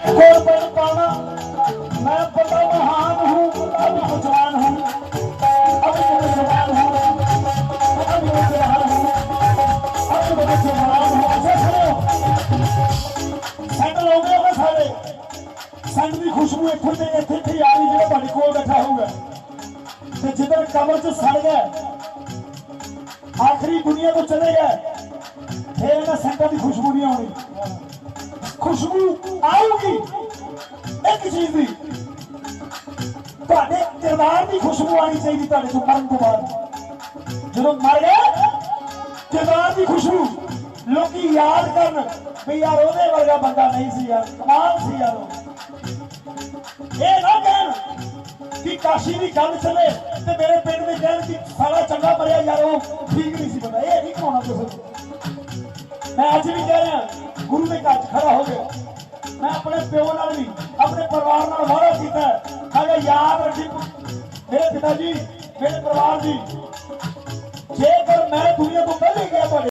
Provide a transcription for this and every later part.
कोई पाना मैं बड़ा महान हूँ अब जवान हूँ अब जवान हूँ अब जवान हूँ अब जवान हूँ अच्छा सुनो सेंड हो गए ना सारे सेंड की खुशबू इतों से इतने इतने आ रही जो बड़ी कोल बैठा होगा तो जिधर कमर च सड़ गए आखिरी दुनिया को चले गए फिर इन्हें सेंटर की खुशबू नहीं आनी ਖੁਸ਼ਬੂ ਆਊਗੀ। ਇੱਕ ਚੀਜ਼ ਦੀ, ਤੁਹਾਡੇ ਕਿਰਦਾਰ ਦੀ ਖੁਸ਼ਬੂ ਆਣੀ ਚਾਹੀਦੀ ਤੁਹਾਡੇ ਤੋਂ ਮਰਨ ਤੋਂ ਬਾਅਦ। ਜਦੋਂ ਮਰ ਗਏ ਕਿਰਦਾਰ ਦੀ ਖੁਸ਼ਬੂ ਲੋਕੀ ਯਾਦ ਕਰਨ ਵੀ ਯਾਰ ਉਹਦੇ ਵਰਗਾ ਬੰਦਾ ਨਹੀਂ ਸੀ ਯਾਰ, ਕਮਾਲ ਸੀ ਯਾਰ ਇਹ ਨਾ ਕਹਿਣ ਕਿ ਕਾਸ਼ੀ ਦੀ ਗੱਲ ਚਲੇ ਤੇ ਮੇਰੇ ਪਿੰਡ ਦੇ ਕਹਿਣ ਕਿ ਸਾਲਾ ਚੰਗਾ ਮਰਿਆ ਯਾਰ ਉਹ, ਠੀਕ ਨਹੀਂ ਸੀ ਬੰਦਾ। ਇਹ ਨਹੀਂ ਕਹਾਉਣਾ ਕਿਸੇ ਨੂੰ ਮੈਂ ਅੱਜ ਵੀ ਕਹਿ ਰਿਹਾ ਗੁਰੂ ਦੇ ਘਰ 'ਚ ਖੜਾ ਹੋ ਗਿਆ ਮੈਂ ਆਪਣੇ ਪਿਓ ਨਾਲ ਵੀ ਆਪਣੇ ਪਰਿਵਾਰ ਨਾਲ ਵਾਅਦਾ ਕੀਤਾ ਹੈ ਕਿ ਯਾਦ ਰੱਖੀ ਮੇਰੇ ਪਿਤਾ ਜੀ ਮੇਰੇ ਪਰਿਵਾਰ ਜੀ ਜੇਕਰ ਮੈਂ ਦੁਨੀਆ ਤੋਂ ਪਹਿਲੇ ਗਿਆ ਤੁਹਾਡੇ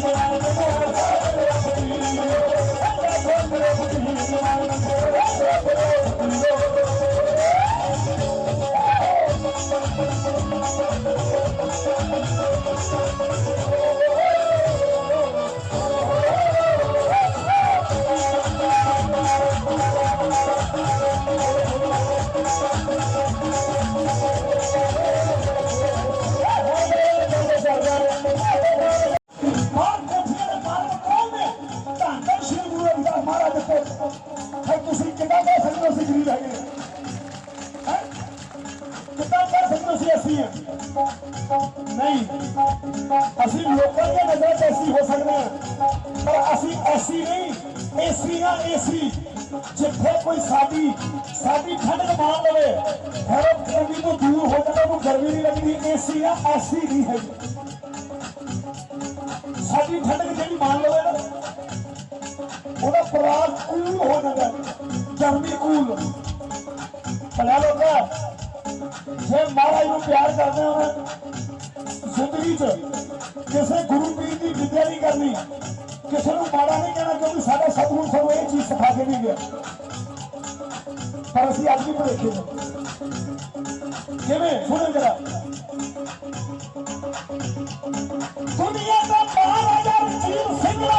Thank you. ਅਸੀਂ ਅਸੀਂ ਹਾਂ ਨਹੀਂ ਅਸੀਂ ਲੋਕਾਂ ਦੀਆਂ ਨਜ਼ਰਾਂ 'ਚ ਐਸੀ ਹੋ ਸਕਦੇ ਹਾਂ ਪਰ ਅਸੀਂ ਐਸੀ ਨਹੀਂ ਏਸੀ ਆ ਏਸੀ ਜਿੱਥੇ ਕੋਈ ਸਾਡੀ ਸਾਡੀ ਠੰਡਕ ਮਾਰ ਲਵੇ ਫਿਰ ਉਹ ਗਰਮੀ ਤੋਂ ਦੂਰ ਹੋ ਜਾਂਦਾ ਉਹਨੂੰ ਗਰਮੀ ਨਹੀਂ ਲੱਗਦੀ ਏਸੀ ਆ ਐਸੀ ਨਹੀਂ ਹੈ ਸਾਡੀ ਠੰਡਕ ਜਿਹੜੀ ਮਾਰ ਲਵੇ ਨਾ ਉਹਦਾ ਪਰਾਗ ਕੂਲ ਹੋ ਜਾਂਦਾ ਗਰਮੀ ਕੂਲ ਭਲਾ ਲੋਕਾ ਜੇ ਮਹਾਰਾਜ ਨੂੰ ਪਿਆਰ ਕਰਦੇ ਹੋ। ਨਾ ਜ਼ਿੰਦਗੀ 'ਚ ਕਿਸੇ ਗੁਰੂ ਪੀਰ ਦੀ ਵਿਦਿਆ ਨਹੀਂ ਕਰਨੀ। ਕਿਸੇ ਨੂੰ ਮਾੜਾ ਨਹੀਂ ਕਹਿਣਾ ਕਿਉਂਕਿ ਸਾਡਾ ਸਤਿਗੁਰੂ ਸਾਨੂੰ ਇਹ ਚੀਜ਼ ਸਿਖਾ ਕੇ ਨਹੀਂ ਗਿਆ। ਪਰ ਅਸੀਂ ਅੱਜ ਵੀ ਭੁਲੇਖੇ ਕਿਵੇਂ? ਸੁਣੋ ਜਰਾ। ਦੁਨੀਆ ਦਾ ਮਹਾਰਾਜਾ ਰਣਜੀਤ ਸਿੰਘ ਨਾ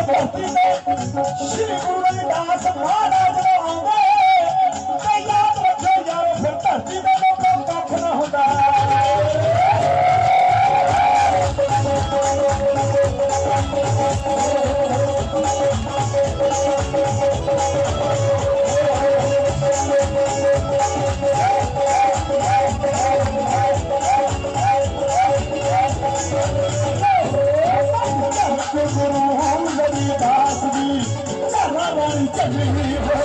ਹੁੰਦਾ ਜਿਸ ਧਰਤੀ ਤੇ ਸ਼੍ਰੀ ਗੁਰੂ ਰਵਿਦਾਸ ਮਹਾਰਾਜ ਨੂੰ Hallelujah.